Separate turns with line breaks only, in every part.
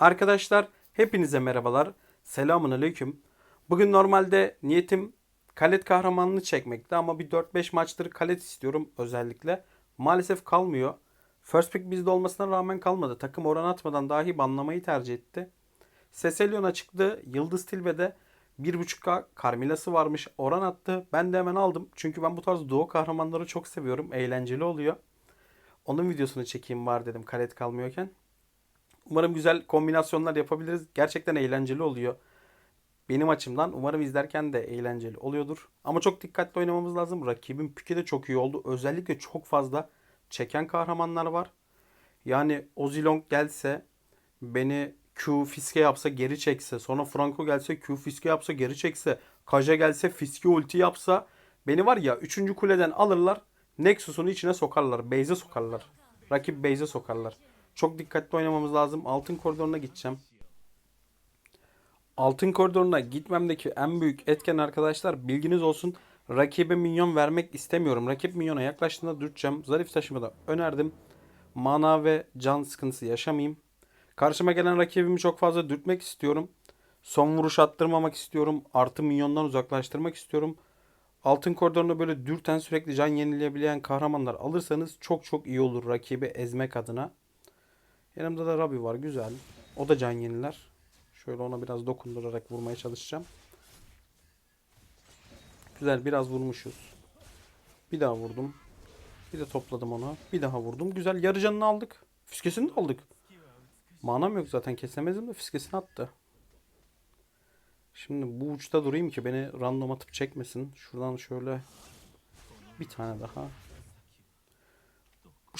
Arkadaşlar hepinize merhabalar. Selamun aleyküm. Bugün normalde niyetim kalet kahramanını çekmekti ama bir 4-5 maçtır kalet istiyorum özellikle. Maalesef kalmıyor. First pick bizde olmasına rağmen kalmadı. Takım oran atmadan dahi banlamayı tercih etti. Seselyon'a çıktı. Yıldız Tilbe'de 1.5K Carmilla'sı varmış. Oran attı. Ben de hemen aldım. Çünkü ben bu tarz duo kahramanları çok seviyorum. Eğlenceli oluyor. Onun videosunu çekeyim var dedim kalet kalmıyorken. Umarım güzel kombinasyonlar yapabiliriz. Gerçekten eğlenceli oluyor. Benim açımdan umarım izlerken de eğlenceli oluyordur. Ama çok dikkatli oynamamız lazım. Rakibin piki de çok iyi oldu. Özellikle çok fazla çeken kahramanlar var. Yani Ozilong gelse beni Q fiske yapsa geri çekse sonra Franco gelse Q fiske yapsa geri çekse Kaja gelse fiske ulti yapsa beni var ya 3. kuleden alırlar Nexus'un içine sokarlar. Base'e sokarlar. Rakip base'e sokarlar. Çok dikkatli oynamamız lazım. Altın koridoruna gideceğim. Altın koridoruna gitmemdeki en büyük etken arkadaşlar bilginiz olsun. Rakibe minyon vermek istemiyorum. Rakip minyona yaklaştığında dürteceğim. Zarif taşımı da önerdim. Mana ve can sıkıntısı yaşamayayım. Karşıma gelen rakibimi çok fazla dürtmek istiyorum. Son vuruş attırmamak istiyorum. Artı minyondan uzaklaştırmak istiyorum. Altın koridoruna böyle dürten sürekli can yenileyebilen kahramanlar alırsanız çok çok iyi olur rakibi ezmek adına. Yanımda da Rabi var güzel. O da can yeniler. Şöyle ona biraz dokundurarak vurmaya çalışacağım. Güzel biraz vurmuşuz. Bir daha vurdum. Bir de topladım onu. Bir daha vurdum. Güzel yarı canını aldık. Fiskesini de aldık. Manam yok zaten kesemezdim de fiskesini attı. Şimdi bu uçta durayım ki beni random atıp çekmesin. Şuradan şöyle bir tane daha.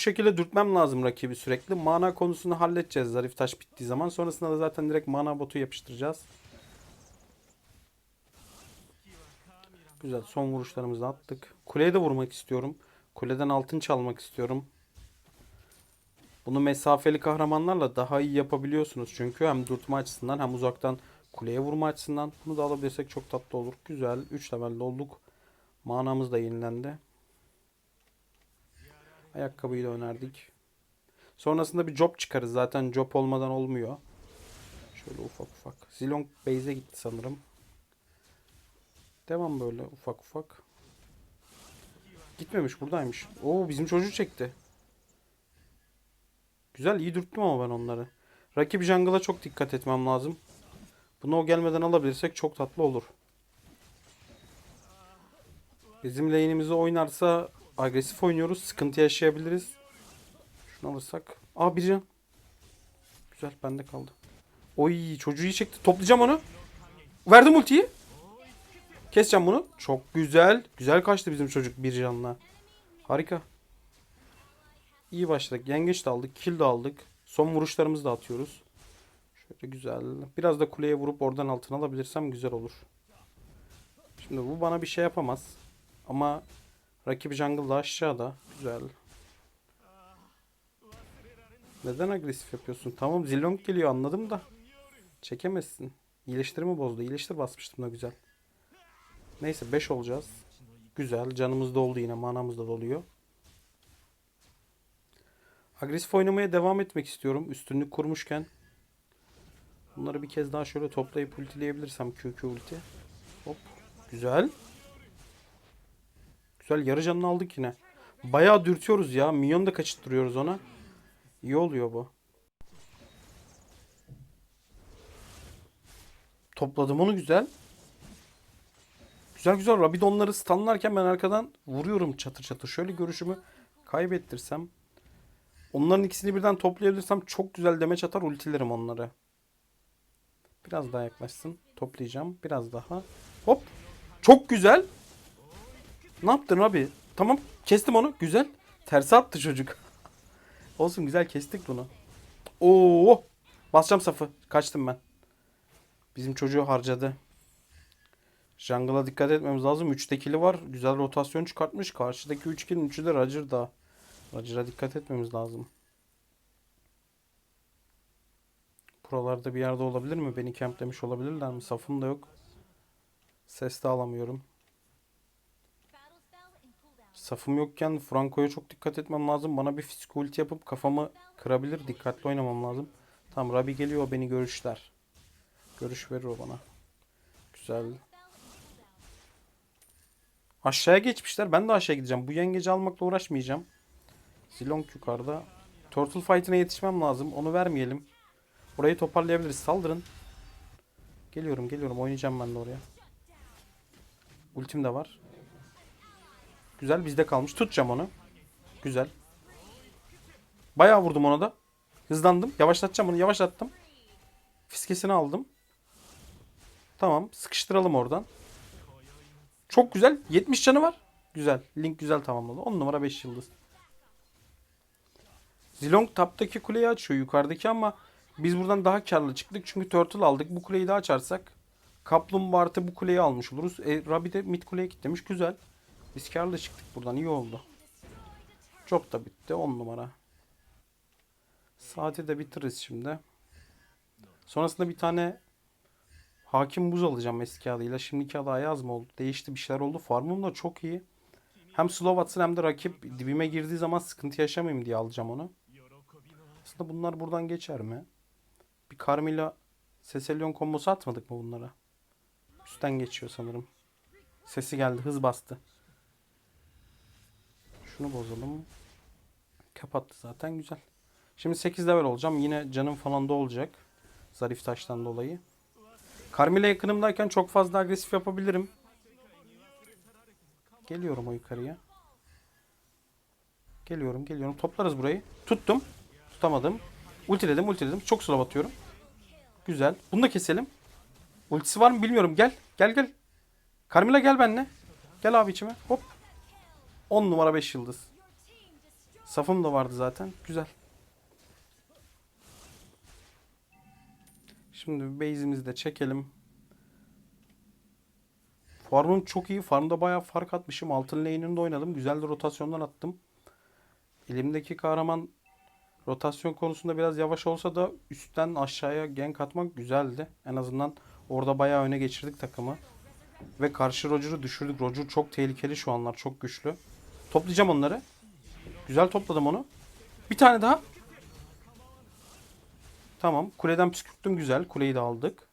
Şekilde dürtmem lazım rakibi sürekli. Mana konusunu halledeceğiz zarif taş bittiği zaman. Sonrasında da zaten direkt mana botu yapıştıracağız. Güzel son vuruşlarımızı attık. Kuleye de vurmak istiyorum. Kuleden altın çalmak istiyorum. Bunu mesafeli kahramanlarla daha iyi yapabiliyorsunuz. Çünkü hem dürtme açısından hem uzaktan kuleye vurma açısından. Bunu da alabilirsek çok tatlı olur. Güzel. 3 levelde olduk. Manamız da yenilendi. Ayakkabıyı da önerdik. Sonrasında bir job çıkarız. Zaten job olmadan olmuyor. Şöyle ufak ufak. Zilong base'e gitti sanırım. Devam böyle ufak ufak. Gitmemiş buradaymış. Oo bizim çocuğu çekti. Güzel iyi dürttüm ama ben onları. Rakip jungle'a çok dikkat etmem lazım. Bunu o gelmeden alabilirsek çok tatlı olur. Bizim lane'imizi oynarsa agresif oynuyoruz. Sıkıntı yaşayabiliriz. Şunu alırsak. Aa bir can. Güzel bende kaldı. Oy çocuğu iyi çekti. Toplayacağım onu. Verdim ultiyi. Keseceğim bunu. Çok güzel. Güzel kaçtı bizim çocuk bir canla. Harika. İyi başladık. Yengeç de aldık. Kill de aldık. Son vuruşlarımızı da atıyoruz. Şöyle güzel. Biraz da kuleye vurup oradan altın alabilirsem güzel olur. Şimdi bu bana bir şey yapamaz. Ama rakip jungle da aşağıda. Güzel. Neden agresif yapıyorsun? Tamam Zilong geliyor anladım da. Çekemezsin. İyileştirme bozdu. İyileştir basmıştım da güzel. Neyse 5 olacağız. Güzel. Canımız doldu yine. Manamız da doluyor. Agresif oynamaya devam etmek istiyorum. Üstünlük kurmuşken. Bunları bir kez daha şöyle toplayıp ultileyebilirsem QQ ulti. Hop. Güzel. Güzel. Yarı canını aldık yine. Bayağı dürtüyoruz ya. Minyon da kaçırttırıyoruz ona. İyi oluyor bu. Topladım onu güzel. Güzel güzel. Rabidonları stunlarken ben arkadan vuruyorum çatır çatır. Şöyle görüşümü kaybettirsem. Onların ikisini birden toplayabilirsem çok güzel demeç atar ultilerim onları. Biraz daha yaklaşsın. Toplayacağım. Biraz daha. Hop. Çok güzel. Ne yaptın abi? Tamam. Kestim onu. Güzel. Terse attı çocuk. Olsun güzel kestik bunu. Oo! Basacağım safı. Kaçtım ben. Bizim çocuğu harcadı. Jungle'a dikkat etmemiz lazım. 3 tekili var. Güzel rotasyon çıkartmış. Karşıdaki 3 kilin 3'ü de Roger'da. Roger'a dikkat etmemiz lazım. Buralarda bir yerde olabilir mi? Beni camplemiş olabilirler mi? Safım da yok. Ses de alamıyorum. Safım yokken Franco'ya çok dikkat etmem lazım. Bana bir fizik ulti yapıp kafamı kırabilir. Dikkatli oynamam lazım. Tamam Rabi geliyor beni görüşler. Görüş verir o bana. Güzel. Aşağıya geçmişler. Ben de aşağıya gideceğim. Bu yengeci almakla uğraşmayacağım. Zilong yukarıda. Turtle Fight'ine yetişmem lazım. Onu vermeyelim. Orayı toparlayabiliriz. Saldırın. Geliyorum geliyorum. Oynayacağım ben de oraya. Ultim de var. Güzel bizde kalmış. Tutacağım onu. Güzel. Bayağı vurdum ona da. Hızlandım. Yavaşlatacağım onu. Yavaşlattım. Fiskesini aldım. Tamam. Sıkıştıralım oradan. Çok güzel. 70 canı var. Güzel. Link güzel tamamladı. 10 numara 5 yıldız. Zilong taptaki kuleyi açıyor yukarıdaki ama biz buradan daha karlı çıktık. Çünkü Turtle aldık. Bu kuleyi de açarsak Kaplumbağa bu kuleyi almış oluruz. E, Rabbi de mid kuleye kilitlemiş. Güzel. Biz karlı çıktık buradan. iyi oldu. Çok da bitti. 10 numara. Saati de bitiririz şimdi. Sonrasında bir tane hakim buz alacağım eski adıyla. Şimdiki adı Ayaz mı oldu? Değişti bir şeyler oldu. Farmım da çok iyi. Hem slow atsın hem de rakip dibime girdiği zaman sıkıntı yaşamayayım diye alacağım onu. Aslında bunlar buradan geçer mi? Bir Carmilla Cecilion kombosu atmadık mı bunlara? Üstten geçiyor sanırım. Sesi geldi. Hız bastı. Şunu bozalım. Kapattı zaten. Güzel. Şimdi 8 level olacağım. Yine canım falan da olacak. Zarif taştan dolayı. Carmilla yakınımdayken çok fazla agresif yapabilirim. Geliyorum o yukarıya. Geliyorum geliyorum. Toplarız burayı. Tuttum. Tutamadım. Ultiledim ultiledim. Çok slow atıyorum. Güzel. Bunu da keselim. Ultisi var mı bilmiyorum. Gel. Gel gel. Carmilla gel benimle. Gel abi içime. Hop. 10 numara 5 yıldız. Safım da vardı zaten. Güzel. Şimdi base'imizi de çekelim. Farmım çok iyi. Farmda bayağı fark atmışım. Altın lane'inde oynadım. Güzel de rotasyondan attım. Elimdeki kahraman rotasyon konusunda biraz yavaş olsa da üstten aşağıya gank atmak güzeldi. En azından orada bayağı öne geçirdik takımı. Ve karşı Roger'ı düşürdük. Roger çok tehlikeli şu anlar. Çok güçlü. Toplayacağım onları. Güzel topladım onu. Bir tane daha. Tamam. Kuleden püskürttüm. Güzel. Kuleyi de aldık.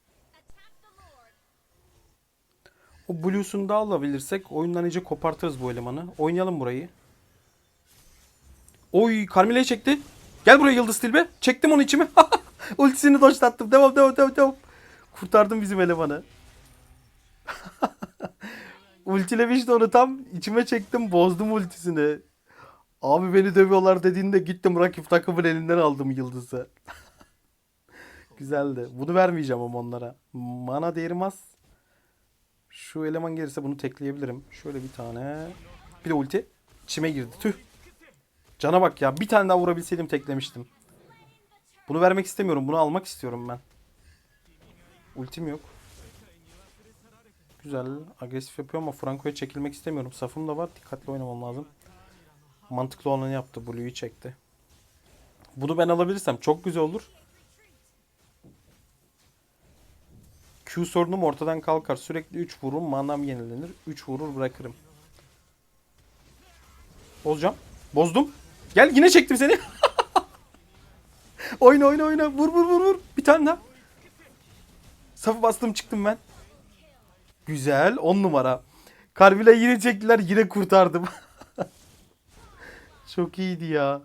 O Blues'unu da alabilirsek oyundan iyice kopartırız bu elemanı. Oynayalım burayı. Oy Carmilla'yı çekti. Gel buraya Yıldız Tilbe. Çektim onu içime. Ultisini doşlattım. Devam devam devam devam. Kurtardım bizim elemanı. Ultilemişti onu tam içime çektim bozdum ultisini. Abi beni dövüyorlar dediğinde gittim rakip takımın elinden aldım Yıldız'ı. Güzeldi. Bunu vermeyeceğim ama onlara. Mana değerim az. Şu eleman gelirse bunu tekleyebilirim. Şöyle bir tane. Bir de ulti. İçime girdi. Tüh. Cana bak ya. Bir tane daha vurabilseydim teklemiştim. Bunu vermek istemiyorum. Bunu almak istiyorum ben. Ultim yok. Güzel. Agresif yapıyor ama Franco'ya çekilmek istemiyorum. Safım da var. Dikkatli oynamam lazım. Mantıklı olanı yaptı. Blue'yu çekti. Bunu ben alabilirsem çok güzel olur. Q sorunum ortadan kalkar. Sürekli 3 vururum. Manam yenilenir. 3 vurur bırakırım. Bozacağım. Bozdum. Gel yine çektim seni. oyna oyna oyna. Vur vur vur vur. Bir tane daha. Safı bastım çıktım ben. Güzel. 10 numara. Karvila yine çektiler. Yine kurtardım. Çok iyiydi ya.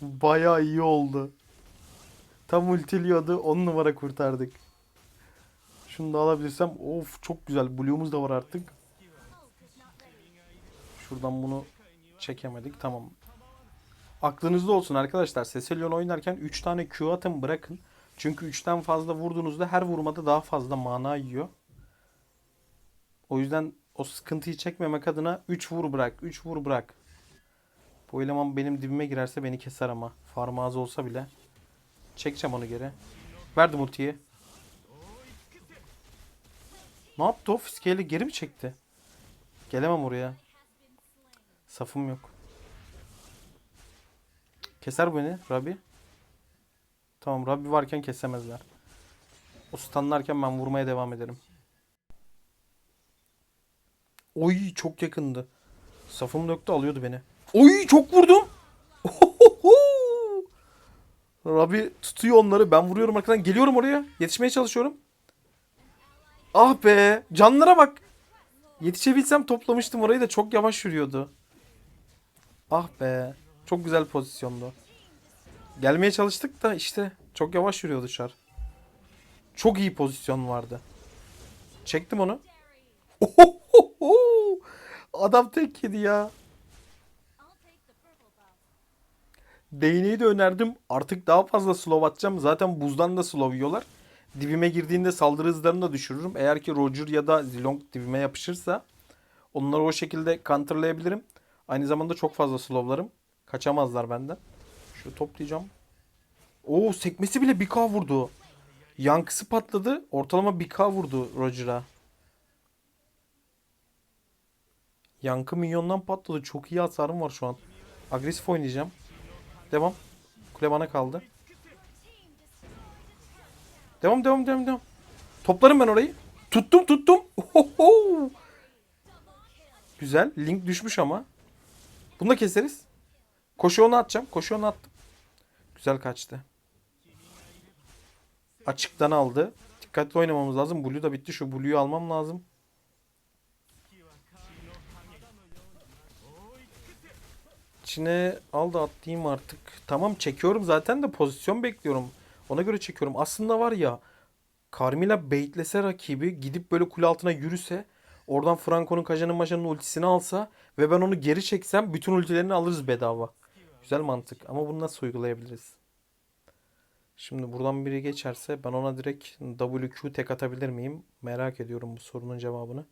Bayağı iyi oldu. Tam ultiliyordu. 10 numara kurtardık. Şunu da alabilirsem. Of çok güzel. Blue'umuz da var artık. Şuradan bunu çekemedik. Tamam. Aklınızda olsun arkadaşlar. Cecilion oynarken 3 tane Q atın bırakın. Çünkü 3'ten fazla vurduğunuzda her vurmada daha fazla mana yiyor. O yüzden o sıkıntıyı çekmemek adına 3 vur bırak. 3 vur bırak. Bu eleman benim dibime girerse beni keser ama. Farm az olsa bile. Çekeceğim onu geri. Verdim ultiyi. Ne yaptı o? Fiskeyle geri mi çekti? Gelemem oraya. Safım yok. Keser beni Rabbi. Tamam Rabbi varken kesemezler. O stunlarken ben vurmaya devam ederim. Oy çok yakındı. Safım döktü alıyordu beni. Oy çok vurdum. Rabi tutuyor onları. Ben vuruyorum arkadan. Geliyorum oraya. Yetişmeye çalışıyorum. Ah be. Canlara bak. Yetişebilsem toplamıştım orayı da çok yavaş yürüyordu. Ah be. Çok güzel pozisyondu. Gelmeye çalıştık da işte çok yavaş yürüyordu Char. Çok iyi pozisyon vardı. Çektim onu. Ohohoho! Adam tek yedi ya. Değneği de önerdim. Artık daha fazla slow atacağım. Zaten buzdan da slow yiyorlar. Dibime girdiğinde saldırı hızlarını da düşürürüm. Eğer ki Roger ya da Zilong dibime yapışırsa onları o şekilde counterlayabilirim. Aynı zamanda çok fazla slowlarım. Kaçamazlar benden. Şöyle toplayacağım. Oo sekmesi bile 1k vurdu. Yankısı patladı. Ortalama 1k vurdu Roger'a. Yankı minyondan patladı. Çok iyi hasarım var şu an. Agresif oynayacağım. Devam. Kule bana kaldı. Devam devam devam devam. Toplarım ben orayı. Tuttum tuttum. Ohoho. Güzel. Link düşmüş ama. Bunu da keseriz. Koşu onu atacağım. Koşu onu attım. Güzel kaçtı. Açıktan aldı. Dikkatli oynamamız lazım. Blue da bitti. Şu Blue'yu almam lazım. İçine al da atlayayım artık. Tamam çekiyorum zaten de pozisyon bekliyorum. Ona göre çekiyorum. Aslında var ya Carmilla baitlese rakibi gidip böyle kule altına yürüse oradan Franco'nun Kajan'ın Majan'ın ultisini alsa ve ben onu geri çeksem bütün ultilerini alırız bedava. Güzel mantık ama bunu nasıl uygulayabiliriz? Şimdi buradan biri geçerse ben ona direkt WQ tek atabilir miyim? Merak ediyorum bu sorunun cevabını.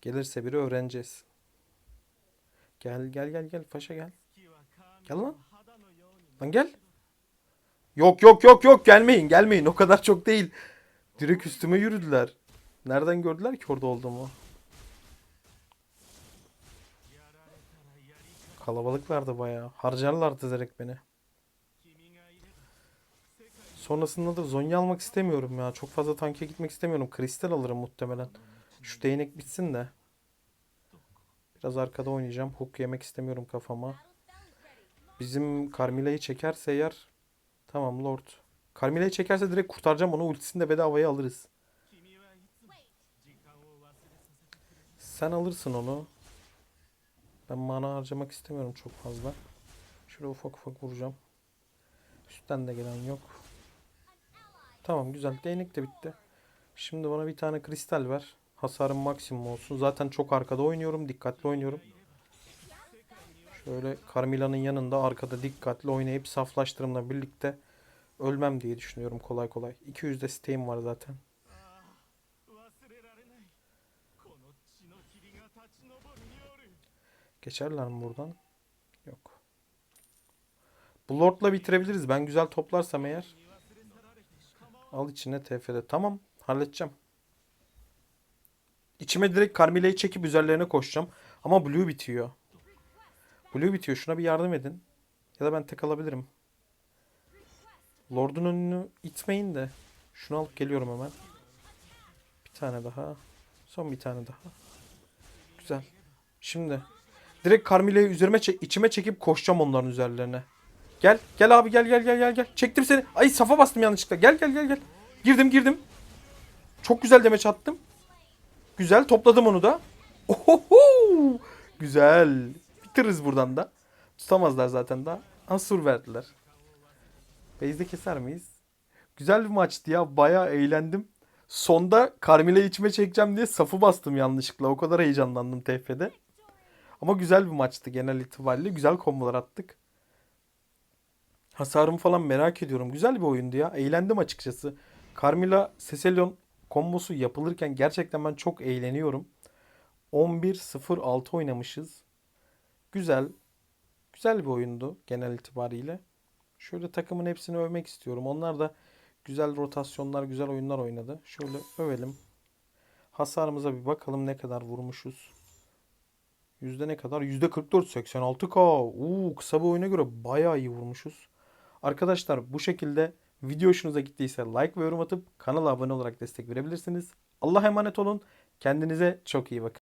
Gelirse biri öğreneceğiz. Gel gel gel gel Paşa gel. Gel lan. Lan gel. Yok yok yok yok gelmeyin gelmeyin o kadar çok değil. Direkt üstüme yürüdüler. Nereden gördüler ki orada olduğumu? Kalabalıklardı bayağı. Harcarlardı direkt beni. Sonrasında da Zonya almak istemiyorum ya. Çok fazla tanke gitmek istemiyorum. Kristal alırım muhtemelen. Şu değnek bitsin de. Biraz arkada oynayacağım. Hook yemek istemiyorum kafama. Bizim Carmilla'yı çekerse eğer Tamam Lord. Carmilla'yı çekerse direkt kurtaracağım onu. Ultisini de bedavaya alırız. Sen alırsın onu. Ben mana harcamak istemiyorum çok fazla. Şöyle ufak ufak vuracağım. Üstten de gelen yok. Tamam güzel. Değnek de bitti. Şimdi bana bir tane kristal ver. Hasarım maksimum olsun. Zaten çok arkada oynuyorum. Dikkatli oynuyorum. Şöyle Carmilla'nın yanında arkada dikkatli oynayıp saflaştırımla birlikte ölmem diye düşünüyorum kolay kolay. 200 de steam var zaten. Geçerler mi buradan? Yok. Bu Lord'la bitirebiliriz. Ben güzel toplarsam eğer. Al içine TF'de. Tamam. Halledeceğim. İçime direkt Carmilla'yı çekip üzerlerine koşacağım. Ama Blue bitiyor. Blue bitiyor. Şuna bir yardım edin. Ya da ben tek alabilirim. Lord'un önünü itmeyin de. Şunu alıp geliyorum hemen. Bir tane daha. Son bir tane daha. Güzel. Şimdi. Direkt Carmilla'yı üzerime çek, içime çekip koşacağım onların üzerlerine. Gel. Gel abi gel gel gel gel gel. Çektim seni. Ay safa bastım yanlışlıkla. Gel gel gel gel. Girdim girdim. Çok güzel demeç attım. Güzel topladım onu da. Ohoho! Güzel. Bitiririz buradan da. Tutamazlar zaten daha. Asur verdiler. Base'de keser miyiz? Güzel bir maçtı ya. Bayağı eğlendim. Sonda Carmilla içime çekeceğim diye safı bastım yanlışlıkla. O kadar heyecanlandım TF'de. Ama güzel bir maçtı genel itibariyle. Güzel kombolar attık. Hasarımı falan merak ediyorum. Güzel bir oyundu ya. Eğlendim açıkçası. Carmilla Cecilion kombosu yapılırken gerçekten ben çok eğleniyorum. 11-0-6 oynamışız. Güzel. Güzel bir oyundu genel itibariyle. Şöyle takımın hepsini övmek istiyorum. Onlar da güzel rotasyonlar, güzel oyunlar oynadı. Şöyle övelim. Hasarımıza bir bakalım ne kadar vurmuşuz. Yüzde ne kadar? Yüzde 44, 86k. Uuu kısa bir oyuna göre bayağı iyi vurmuşuz. Arkadaşlar bu şekilde video hoşunuza gittiyse like ve yorum atıp kanala abone olarak destek verebilirsiniz. Allah'a emanet olun. Kendinize çok iyi bakın.